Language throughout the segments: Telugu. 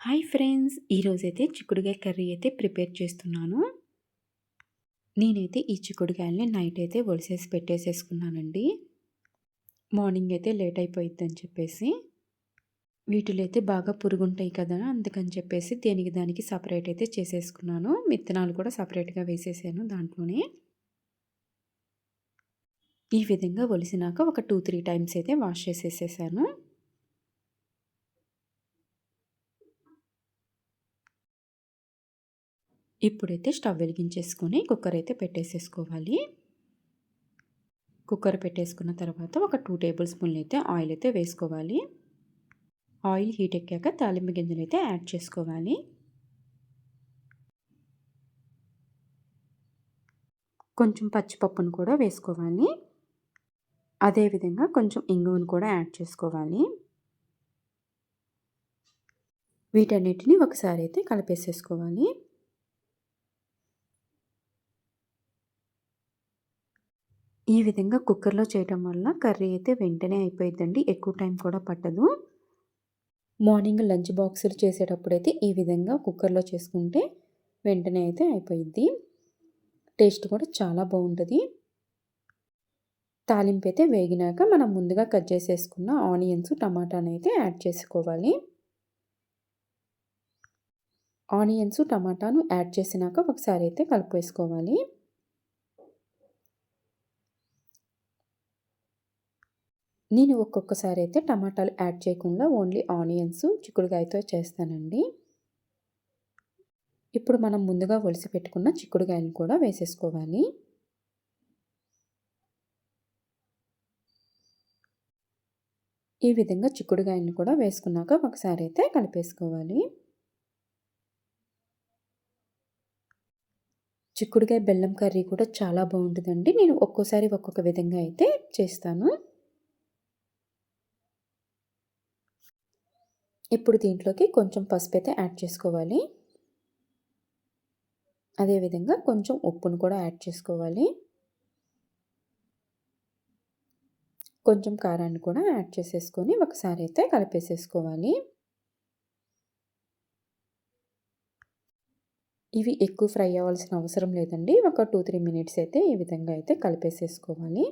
హాయ్ ఫ్రెండ్స్ ఈరోజైతే చిక్కుడుగాయ కర్రీ అయితే ప్రిపేర్ చేస్తున్నాను. నేనైతే ఈ చిక్కుడుగాయల్ని నైట్ అయితే ఒలిసేసి పెట్టేసేసుకున్నానండి. మార్నింగ్ అయితే లేట్ అయిపోయిద్దని చెప్పేసి వీటిలో అయితే బాగా పురుగుంటాయి కదా అందుకని చెప్పేసి దేనికి దానికి సపరేట్ అయితే చేసేసుకున్నాను. విత్తనాలు కూడా సపరేట్గా వేసేసాను దాంట్లోనే. ఈ విధంగా ఒలిసినాక ఒక టూ త్రీ టైమ్స్ అయితే వాష్ చేసేసేసాను. ఇప్పుడైతే స్టవ్ వెలిగించేసుకొని కుక్కర్ అయితే పెట్టేసేసుకోవాలి. కుక్కర్ పెట్టేసుకున్న తర్వాత ఒక టూ టేబుల్ స్పూన్లు అయితే ఆయిల్ అయితే వేసుకోవాలి. ఆయిల్ హీట్ ఎక్కాక తాలింపు గింజలు అయితే యాడ్ చేసుకోవాలి. కొంచెం పచ్చిపప్పును కూడా వేసుకోవాలి. అదేవిధంగా కొంచెం ఇంగువను కూడా యాడ్ చేసుకోవాలి. వీటన్నిటిని ఒకసారి అయితే కలిపేసేసుకోవాలి. ఈ విధంగా కుక్కర్లో చేయటం వల్ల కర్రీ అయితే వెంటనే అయిపోయిందండి ఎక్కువ టైం కూడా పట్టదు. మార్నింగ్ లంచ్ బాక్సులు చేసేటప్పుడైతే ఈ విధంగా కుక్కర్లో చేసుకుంటే వెంటనే అయితే అయిపోయింది టేస్ట్ కూడా చాలా బాగుంటుంది. తాలింపు అయితే వేగినాక మనం ముందుగా కట్ చేసేసుకున్న ఆనియన్స్ టమాటాని అయితే యాడ్ చేసుకోవాలి. ఆనియన్స్ టమాటాను యాడ్ చేసినాక ఒకసారి అయితే కలిపేసుకోవాలి నేను ఒక్కొక్కసారి అయితే టమాటాలు యాడ్ చేయకుండా ఓన్లీ ఆనియన్స్ చిక్కుడుగాయతో చేస్తానండి. ఇప్పుడు మనం ముందుగా ఒలిసి పెట్టుకున్న చిక్కుడుగాయను కూడా వేసేసుకోవాలి. ఈ విధంగా చిక్కుడుగాయను కూడా వేసుకున్నాక ఒకసారి అయితే కలిపేసుకోవాలి. చిక్కుడుగాయ బెల్లం కర్రీ కూడా చాలా బాగుంటుందండి. నేను ఒక్కోసారి ఒక్కొక్క విధంగా అయితే చేస్తాను. ఇప్పుడు దీంట్లోకి కొంచెం పసుపు అయితే యాడ్ చేసుకోవాలి. అదేవిధంగా కొంచెం ఉప్పును కూడా యాడ్ చేసుకోవాలి. కొంచెం కారాన్ని కూడా యాడ్ చేసేసుకొని ఒకసారి అయితే కలిపేసేసుకోవాలి. ఇవి ఎక్కువ ఫ్రై అవ్వాల్సిన అవసరం లేదండి. ఒక టూ త్రీ మినిట్స్ అయితే ఈ విధంగా అయితే కలిపేసేసుకోవాలి.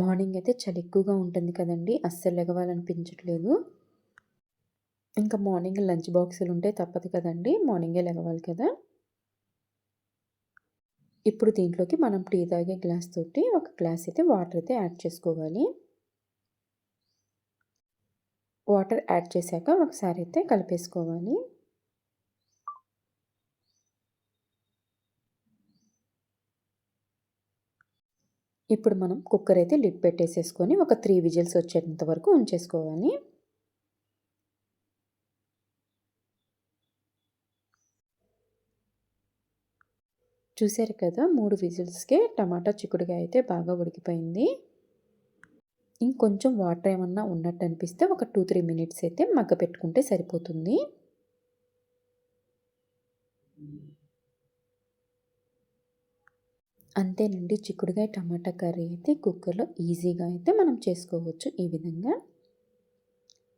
మార్నింగ్ అయితే చలి ఎక్కువగా ఉంటుంది కదండి. అస్సలు లెగవాలనిపించట్లేదు. ఇంకా మార్నింగ్ లంచ్ బాక్సులు ఉంటే తప్పదు కదండి. మార్నింగే లెగవాలి కదా. ఇప్పుడు దీంట్లోకి మనం టీ తాగే గ్లాస్ తోటి ఒక గ్లాస్ అయితే వాటర్ అయితే యాడ్ చేసుకోవాలి. వాటర్ యాడ్ చేశాక ఒకసారి అయితే కలిపేసుకోవాలి. ఇప్పుడు మనం కుక్కర్ అయితే లిడ్ పెట్టేసేసుకొని ఒక త్రీ విజిల్స్ వచ్చేంత వరకు ఉంచేసుకోవాలి. చూసారు కదా మూడు విజిల్స్కే టమాటా చిక్కుడుగా అయితే బాగా ఉడికిపోయింది. ఇంకొంచెం వాటర్ ఏమన్నా ఉన్నట్టు అనిపిస్తే ఒక టూ త్రీ మినిట్స్ అయితే మగ్గ పెట్టుకుంటే సరిపోతుంది. అంతేనండి. చిక్కుడుగాయ టమాటా కర్రీ అయితే కుక్కర్లో ఈజీగా అయితే మనం చేసుకోవచ్చు ఈ విధంగా.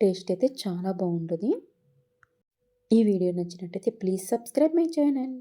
టేస్ట్ అయితే చాలా బాగుంటుంది. ఈ వీడియో నచ్చినట్టయితే ప్లీజ్ సబ్స్క్రైబ్ మై ఛానల్.